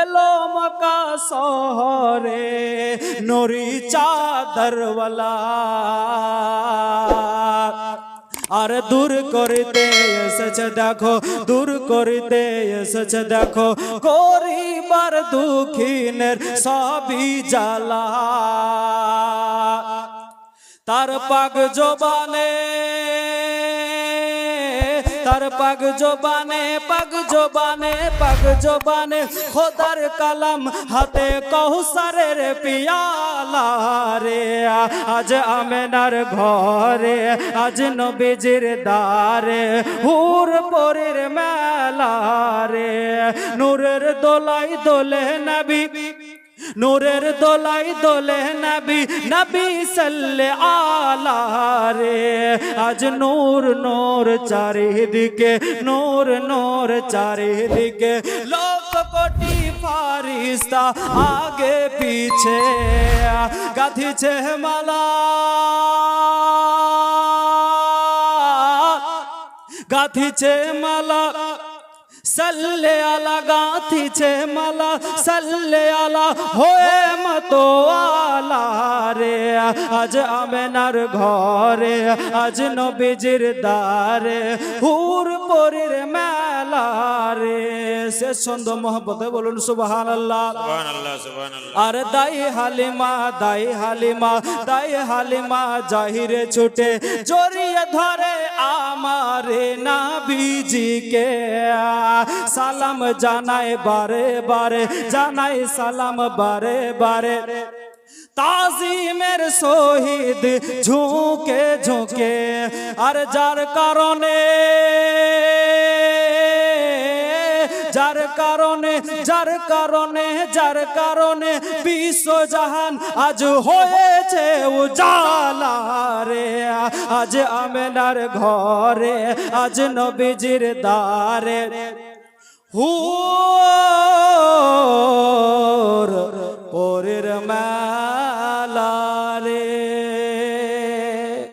এলো মকা শহরে, নুরি চাদরওয়ালা। আর দূর করতে এসেছে দেখো, দূর করতে এসেছে দেখো, গরিবার দুঃখিনের সবই জ্বালা। তার পাগ জবানে তার পাগ জবানে পাগ জবানে পাগ জবানে, খোদার কালাম হাতে কৌসারের পিয়ালা রে আজ আমেনার ঘরে, আজ নবীজির দারে হুর পরের মেলা রে নূরের দোলাই দোলে নবী নূরের দোলাই দোলে নবী নবী সাল্লে আলা রে। আজ নূর নূর চারিদিকে, নূর নূর চারিদিকে। লোক কোটি ফারিস্তা আগে পিছে গাধিছে মালা। গাথিছে মালা। সাল্লে আলা গাথিছে মালা সাল্লে আলা হয়ে মতো আলা রে আজ আমেনার ঘরে আজ নবীজির দারে হুর পরির মেলা রে শেষ ছন্দ মোহব্বতে বলুন সুবহান আল্লাহ আর দাই হালিমা দাই হালিমা দাই হালিমা জাহিরে ছুটে জড়িয়ে ধরে আমারে নাবিজিকে সালাম জানাই বারে বারে জানাই সালাম বারে বারে তাজিমের শহীদ ঝুঁকে ঝুঁকে আর যার কারণে যার কারণে যার কারণে যার কারণে বিশ্বজাহান আজ হয়েছে উজালা রে আজ আমেনার ঘরে, আজ নবীজির দারে হু পরের মা